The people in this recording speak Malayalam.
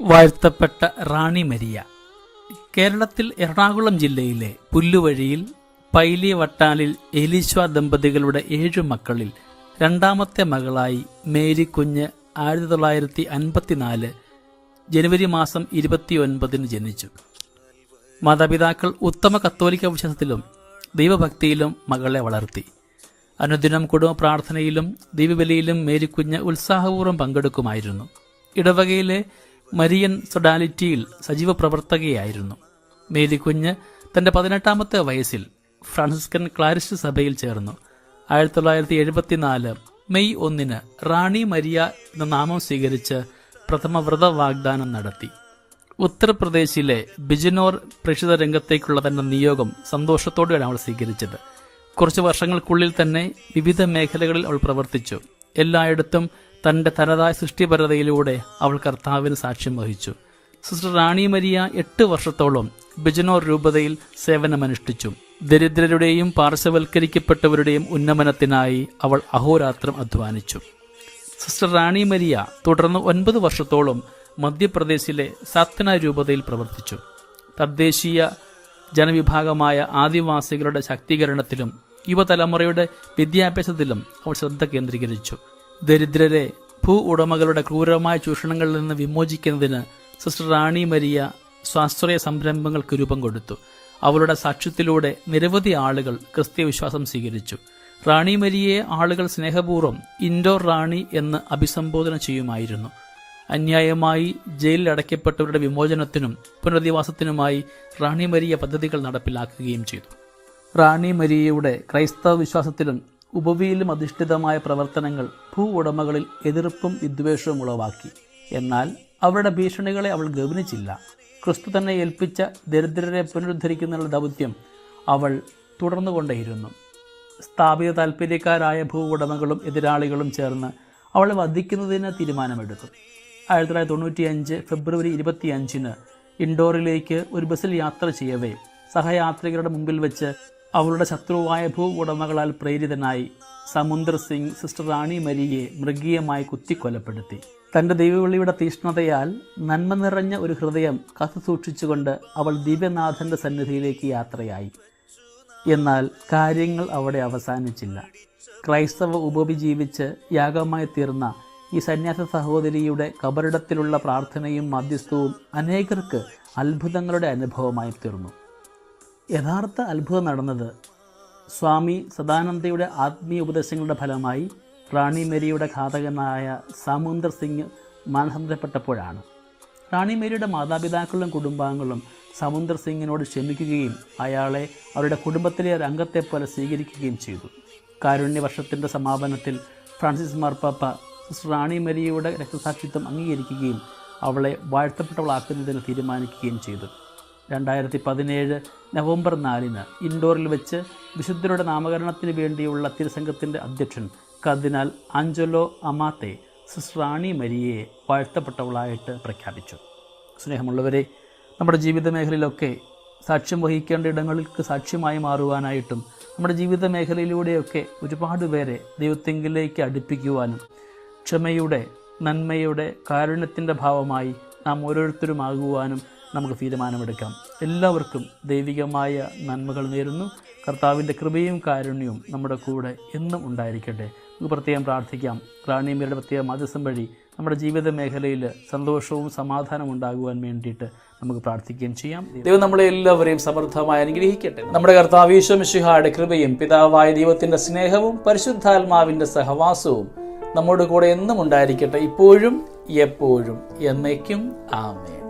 വാഴ്ത്തപ്പെട്ട റാണി മരിയ. കേരളത്തിൽ എറണാകുളം ജില്ലയിലെ പുല്ലുവഴിയിൽ പൈലി വട്ടാലിൽ എലീശ്വ ദമ്പതികളുടെ ഏഴു മക്കളിൽ രണ്ടാമത്തെ മകളായി മേരി കുഞ്ഞ് ആയിരത്തി തൊള്ളായിരത്തി അൻപത്തിനാല് ജനുവരി മാസം ഇരുപത്തിയൊൻപതിന് ജനിച്ചു. മാതാപിതാക്കൾ ഉത്തമ കത്തോലിക്ക വിശ്വാസത്തിലും ദൈവഭക്തിയിലും മകളെ വളർത്തി. അനുദിനം കുടുംബ പ്രാർത്ഥനയിലും ദൈവബലിയിലും മേരിക്കുഞ്ഞ് ഉത്സാഹപൂർവം പങ്കെടുക്കുമായിരുന്നു. ഇടവകയിലെ മരിയൻ സൊഡാലിറ്റിയിൽ സജീവ പ്രവർത്തകയായിരുന്നു മേരിക്കുഞ്ഞ് തന്റെ പതിനെട്ടാമത്തെ വയസ്സിൽ ഫ്രാൻസിസ്കൻ ക്ലാരിസ്റ്റ് സഭയിൽ ചേർന്നു. ആയിരത്തി തൊള്ളായിരത്തി എഴുപത്തിനാല് മെയ് ഒന്നിന് റാണി മരിയ എന്ന നാമം സ്വീകരിച്ച് പ്രഥമ വ്രത വാഗ്ദാനം നടത്തി. ഉത്തർപ്രദേശിലെ ബിജനോർ പ്രേക്ഷിത രംഗത്തേക്കുള്ള തന്റെ നിയോഗം സന്തോഷത്തോടെയാണ് അവൾ സ്വീകരിച്ചത്. കുറച്ച് വർഷങ്ങൾക്കുള്ളിൽ തന്നെ വിവിധ മേഖലകളിൽ അവൾ പ്രവർത്തിച്ചു. എല്ലായിടത്തും തന്റെ തനതായ സൃഷ്ടിപരതയിലൂടെ അവൾ കർത്താവിന് സാക്ഷ്യം വഹിച്ചു. സിസ്റ്റർ റാണി മരിയ എട്ട് വർഷത്തോളം ബിജനോർ രൂപതയിൽ സേവനമനുഷ്ഠിച്ചു. ദരിദ്രരുടെയും പാർശ്വവൽക്കരിക്കപ്പെട്ടവരുടെയും ഉന്നമനത്തിനായി അവൾ അഹോരാത്രം അധ്വാനിച്ചു. സിസ്റ്റർ റാണി മരിയ തുടർന്ന് ഒൻപത് വർഷത്തോളം മധ്യപ്രദേശിലെ സത്ന രൂപതയിൽ പ്രവർത്തിച്ചു. തദ്ദേശീയ ജനവിഭാഗമായ ആദിവാസികളുടെ ശാക്തീകരണത്തിലും യുവതലമുറയുടെ വിദ്യാഭ്യാസത്തിലും അവൾ ശ്രദ്ധ കേന്ദ്രീകരിച്ചു. ദരിദ്രരെ ഭൂ ഉടമകളുടെ ക്രൂരമായ ചൂഷണങ്ങളിൽ നിന്ന് വിമോചിക്കുന്നതിന് സിസ്റ്റർ റാണി മരിയ സ്വാശ്രയ സംരംഭങ്ങൾക്ക് രൂപം കൊടുത്തു. അവളുടെ സാക്ഷ്യത്തിലൂടെ നിരവധി ആളുകൾ ക്രിസ്തീയ വിശ്വാസം സ്വീകരിച്ചു. റാണി മരിയെ ആളുകൾ സ്നേഹപൂർവം ഇൻഡോർ റാണി എന്ന് അഭിസംബോധന ചെയ്യുമായിരുന്നു. അന്യായമായി ജയിലിൽ അടയ്ക്കപ്പെട്ടവരുടെ വിമോചനത്തിനും പുനരധിവാസത്തിനുമായി റാണി മരിയ പദ്ധതികൾ നടപ്പിലാക്കുകയും ചെയ്തു. റാണി മരിയയുടെ ക്രൈസ്തവ വിശ്വാസത്തിലും ഉപവിയിലും അധിഷ്ഠിതമായ പ്രവർത്തനങ്ങൾ ഭൂ ഉടമകളിൽ എതിർപ്പും വിദ്വേഷവും ഉളവാക്കി. എന്നാൽ അവരുടെ ഭീഷണികളെ അവൾ ഗവനിച്ചില്ല ക്രിസ്തു തന്നെ ഏൽപ്പിച്ച ദരിദ്രരെ പുനരുദ്ധരിക്കുന്നതിനുള്ള ദൗത്യം അവൾ തുടർന്നുകൊണ്ടേയിരുന്നു. സ്ഥാപിത താൽപ്പര്യക്കാരായ ഭൂ ഉടമകളും എതിരാളികളും ചേർന്ന് അവളെ വധിക്കുന്നതിന് തീരുമാനമെടുത്തു. ആയിരത്തി തൊള്ളായിരത്തി തൊണ്ണൂറ്റിയഞ്ച് ഫെബ്രുവരി ഇരുപത്തിയഞ്ചിന് ഇൻഡോറിലേക്ക് ഒരു ബസ്സിൽ യാത്ര ചെയ്യവേ സഹയാത്രികരുടെ മുമ്പിൽ വെച്ച് അവളുടെ ശത്രുവായ ഭൂ ഉടമകളാൽ പ്രേരിതനായി സമുന്ദർ സിംഗ് സിസ്റ്റർ റാണി മരിയെ മൃഗീയമായി കുത്തിക്കൊലപ്പെടുത്തി. തന്റെ ദൈവവിളിയുടെ തീഷ്ണതയാൽ നന്മ നിറഞ്ഞ ഒരു ഹൃദയം കാത്തു സൂക്ഷിച്ചുകൊണ്ട് അവൾ ദിവ്യനാഥന്റെ സന്നിധിയിലേക്ക് യാത്രയായി. എന്നാൽ കാര്യങ്ങൾ അവിടെ അവസാനിച്ചില്ല. ക്രൈസ്തവ ഉപവിജീവിച്ച് യാഗമായി തീർന്ന ഈ സന്യാസ സഹോദരിയുടെ കബറിടത്തിലുള്ള പ്രാർത്ഥനയും മധ്യസ്ഥവും അനേകർക്ക് അത്ഭുതങ്ങളുടെ അനുഭവമായി തീർന്നു. യഥാർത്ഥ അത്ഭുതം നടന്നത് സ്വാമി സദാനന്ദയുടെ ആത്മീയ ഉപദേശങ്ങളുടെ ഫലമായി റാണി മേരിയുടെ ഘാതകനായ സാമുന്ദർ സിംഗ് മാനസാന്തരപ്പെട്ടപ്പോഴാണ്. റാണി മേരിയുടെ മാതാപിതാക്കളും കുടുംബാംഗങ്ങളും സമുന്ദർ സിംഗിനോട് ക്ഷമിക്കുകയും അയാളെ അവരുടെ കുടുംബത്തിലെ ഒരു അംഗത്തെ പോലെ സ്വീകരിക്കുകയും ചെയ്തു. കാരുണ്യ വർഷത്തിന്റെ സമാപനത്തിൽ ഫ്രാൻസിസ് മാർപ്പാപ്പ സിസ്റ്റർ റാണി മരിയയുടെ രക്തസാക്ഷിത്വം അംഗീകരിക്കുകയും അവളെ വാഴ്ത്തപ്പെട്ടവളാക്കുന്നതിന് തീരുമാനിക്കുകയും ചെയ്തു. രണ്ടായിരത്തി പതിനേഴ് നവംബർ നാലിന് ഇൻഡോറിൽ വെച്ച് വിശുദ്ധരുടെ നാമകരണത്തിന് വേണ്ടിയുള്ള തിരുസംഘത്തിന്റെ അധ്യക്ഷൻ കർദിനാൽ ആഞ്ചലോ അമാത്തെ സിസ്റ്റർ മരിയയെ വാഴ്ത്തപ്പെട്ടവളായിട്ട് പ്രഖ്യാപിച്ചു. സ്നേഹമുള്ളവരെ നമ്മുടെ ജീവിത മേഖലയിലൊക്കെ സാക്ഷ്യം വഹിക്കേണ്ട ഇടങ്ങൾക്ക് സാക്ഷ്യമായി മാറുവാനായിട്ടും നമ്മുടെ ജീവിത മേഖലയിലൂടെയൊക്കെ ഒരുപാട് പേരെ ദൈവത്തെങ്കിലേക്ക് അടുപ്പിക്കുവാനും ക്ഷമയുടെ നന്മയുടെ കാരുണ്യത്തിന്റെ ഭാവമായി നാം ഓരോരുത്തരും ഓരോരുത്തരുമാകുവാനും നമുക്ക് തീരുമാനമെടുക്കാം. എല്ലാവർക്കും ദൈവികമായ നന്മകൾ നേരുന്നു. കർത്താവിന്റെ കൃപയും കാരുണ്യവും നമ്മുടെ കൂടെ എന്നും ഉണ്ടായിരിക്കട്ടെ. നമുക്ക് പ്രത്യേകം പ്രാർത്ഥിക്കാം. റാണിയമ്മയുടെ പ്രത്യേക മധ്യസ്ഥം വഴി നമ്മുടെ ജീവിത മേഖലയിൽ സന്തോഷവും സമാധാനവും ഉണ്ടാകുവാൻ വേണ്ടിയിട്ട് നമുക്ക് പ്രാർത്ഥിക്കുകയും ചെയ്യാം. ദൈവം നമ്മളെ എല്ലാവരെയും സമൃദ്ധമായി അനുഗ്രഹിക്കട്ടെ. നമ്മുടെ കർത്താവ് ഈശ്വമിഷിഹായുടെ കൃപയും പിതാവായ ദൈവത്തിന്റെ സ്നേഹവും പരിശുദ്ധാത്മാവിന്റെ സഹവാസവും നമ്മുടെ കൂടെ എന്നും ഉണ്ടായിരിക്കട്ടെ. ഇപ്പോഴും എപ്പോഴും എന്നേക്കും. ആമേൻ.